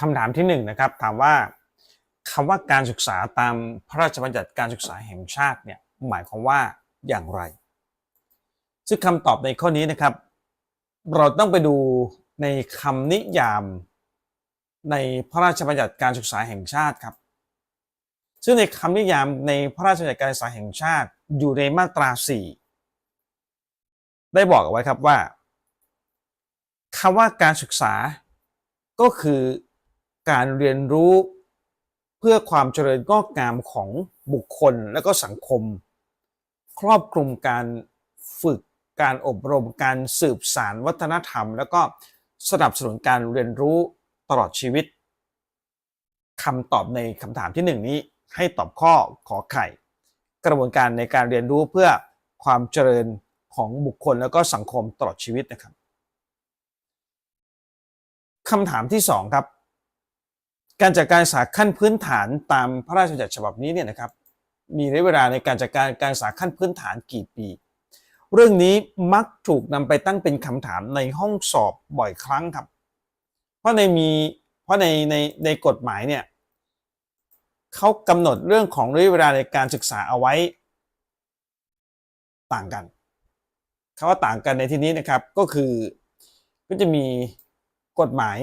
คำถามที่หนึ่งนะครับถามว่าคำว่าการศึกษาตามพระราชบัญญัติการศึกษาแห่งชาติเนี่ยหมายความว่าอย่างไร ซึ่งคำตอบในข้อนี้นะครับ เราต้องไปดูในคำนิยามในพระราชบัญญัติการศึกษาแห่งชาติครับ ซึ่งในคำนิยามในพระราชบัญญัติการศึกษาแห่งชาติอยู่ในมาตรา 4 ได้บอกเอาไว้ครับว่าคำว่าการศึกษาก็คือ การเรียนรู้เพื่อความเจริญงอกงามของบุคคลและก็สังคม ครอบคลุมการฝึกการอบรมการสืบสารวัฒนธรรม แล้วก็สนับสนุนการเรียนรู้ตลอดชีวิตคำตอบในคำถามที่หนึ่งนี้ให้ตอบข้อขอไข่ กระบวนการในการเรียนรู้เพื่อความเจริญของบุคคลแล้วก็สังคมตลอดชีวิตนะครับคำถามที่สองครับ การจัดการศึกษาขั้นพื้นฐานตามพระราชบัญญัติฉบับนี้เนี่ยนะครับ มีระยะเวลาในการจัดการการศึกษาขั้นพื้นฐานกี่ปี เรื่องนี้มักถูกนำไปตั้งเป็นคำถามในห้องสอบบ่อยครั้งครับ เพราะในมีเพราะในในในกฎหมายเนี่ยเขากำหนดเรื่องของระยะเวลาในการศึกษาเอาไว้ต่างกันคำว่าต่างกันในที่นี้นะครับก็คือก็จะมีกฎหมาย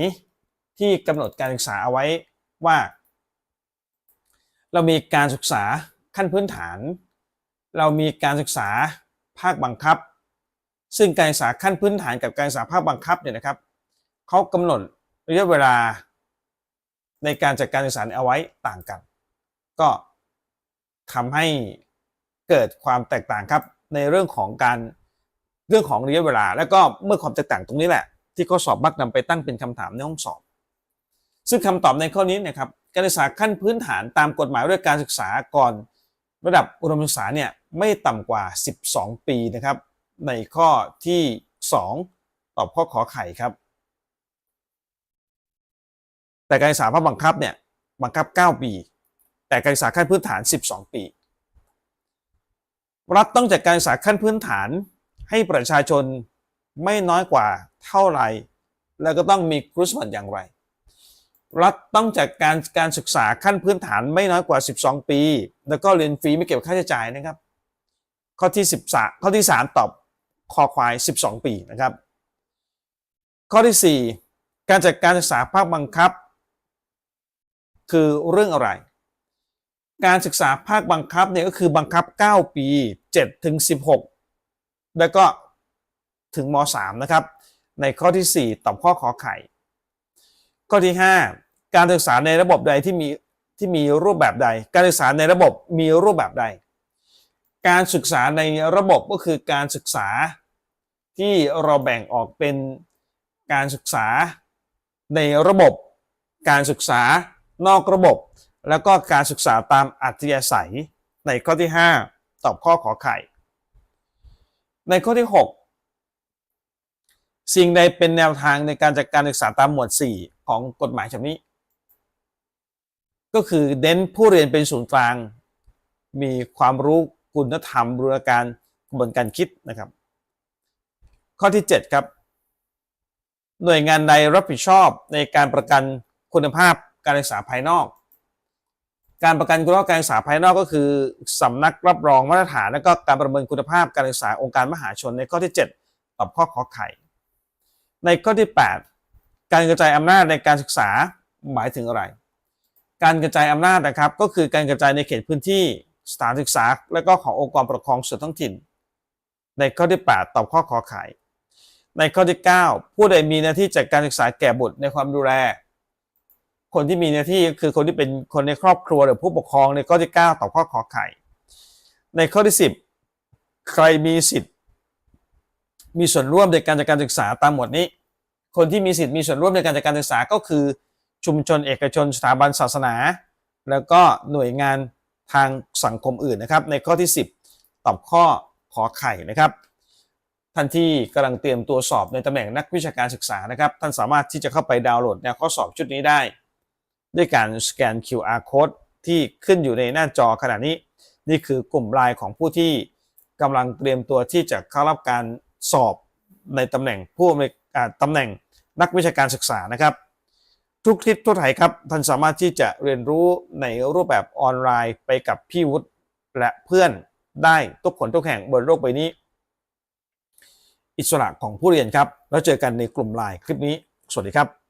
ที่กำหนดการศึกษาเอาไว้ว่า เรามีการศึกษาขั้นพื้นฐาน เรามีการศึกษาภาคบังคับ ซึ่งการศึกษาขั้นพื้นฐานกับการศึกษาภาคบังคับเนี่ยนะครับเขากำหนดระยะเวลาในการจัดการศึกษาเอาไว้ต่างกัน ก็ทำให้เกิดความแตกต่างครับในเรื่องของการเรื่องของระยะเวลา แล้วก็เมื่อความแตกต่างตรงนี้แหละ ที่ข้อสอบมักนำไปตั้งเป็นคำถามในห้องสอบ ซึ่งคำตอบในข้อนี้นะครับการศึกษาขั้นพื้นฐานตามกฎหมายเรื่องการศึกษาก่อน ระดับอุดมศึกษาเนี่ยไม่ต่ำกว่า 12 ปีนะครับ ในข้อที่ 2 ตอบข้อขอไข่ครับ แต่การศึกษาภาคบังคับเนี่ยบังคับ 9 ปี แต่การศึกษาขั้นพื้นฐาน 12 ปี รัฐต้องจัดการศึกษาขั้นพื้นฐานให้ประชาชนไม่น้อยกว่าเท่าไรแล้วก็ต้องมีครุสมันอย่างไร รัฐต้องจัดการการศึกษาขั้นพื้นฐานไม่น้อยกว่า 12 ปี แล้วก็เรียนฟรีไม่เก็บค่าใช้จ่ายนะครับ ข้อที่ 13 ข้อที่ 3 ตอบคอควาย 12 ปีนะครับ ข้อที่ 4 การจัดการศึกษาภาคบังคับ คือเรื่องอะไร การศึกษาภาคบังคับเนี่ยก็คือบังคับ 9 ปี 7 ถึง 16 แล้วก็ถึงม .3 นะครับ ในข้อที่ 4 ตอบข้อขอไข่ ข้อที่ 5 การศึกษาในระบบใดที่มีที่มีรูปแบบใด การศึกษาในระบบมีรูปแบบใด การศึกษาในระบบก็คือการศึกษาที่เราแบ่งออกเป็นการศึกษาในระบบ การศึกษานอกระบบ แล้วก็การศึกษาตามอัธยาศัยในข้อที่ 5 ตอบข้อขอไข่ ในข้อที่ 6 สิ่งใดเป็นแนวทางในการจัดการศึกษาตามหมวด 4 ของกฎหมายฉบับนี้ ก็คือเน้นผู้เรียนเป็นศูนย์กลาง มีความรู้คุณธรรมบูรณาการกระบวนการคิดนะครับ ข้อที่ 7 ครับ หน่วยงานใดรับผิดชอบในการประกันคุณภาพการศึกษาภายนอก การประกันคุณภาพการศึกษาภายนอกก็คือสำนักรับรองมาตรฐาน และก็การประเมินคุณภาพการศึกษาองค์การมหาชนในข้อที่7ตอบข้อขอไข่ ในข้อที่ 8 การกระจายอำนาจในการศึกษาหมายถึงอะไร การกระจายอำนาจนะครับ ก็คือการกระจายในเขตพื้นที่สถานศึกษา และก็ขององค์กรปกครองส่วนท้องถิ่น ในข้อที่ 8 ตอบข้อขอไข่ในข้อที่ 9 ผู้ใดมีหน้าที่จัดการศึกษาแก่บุตรในความดูแล คนที่มีหน้าที่ก็คือคนที่เป็นคนในครอบครัวหรือผู้ปกครองในข้อที่ 9 ตอบข้อขอไข่ ในข้อที่ 10 ใครมีสิทธิ์ มีส่วนร่วมในการจัดการศึกษาตามหมวดนี้ คนที่มีสิทธิ์มีส่วนร่วมในการจัดการศึกษาก็คือชุมชนเอกชนสถาบันศาสนา แล้วก็หน่วยงานทางสังคมอื่นนะครับ ในข้อที่ 10 ตอบข้อขอไข่นะครับ ท่านที่กำลังเตรียมตัวสอบในตำแหน่งนักวิชาการศึกษานะครับ ท่านสามารถที่จะเข้าไปดาวน์โหลดแนวข้อสอบชุดนี้ได้ ด้วยการสแกน QR code ที่ขึ้นอยู่ในหน้าจอขณะนี้ นี่คือกลุ่มไลน์ของผู้ที่กำลังเตรียมตัวที่จะเข้ารับการสอบในตำแหน่งผู้อำนวยการตำแหน่ง นักวิชาการศึกษานะครับ ทุกทิศทุกไทยครับท่านสามารถที่จะเรียนรู้ในรูปแบบออนไลน์ไปกับพี่วุฒิและเพื่อนได้ทุกคนทุกแห่งบนโลกใบนี้ อิสระของผู้เรียนครับ แล้วเจอกันในกลุ่มไลน์คลิปนี้ สวัสดีครับ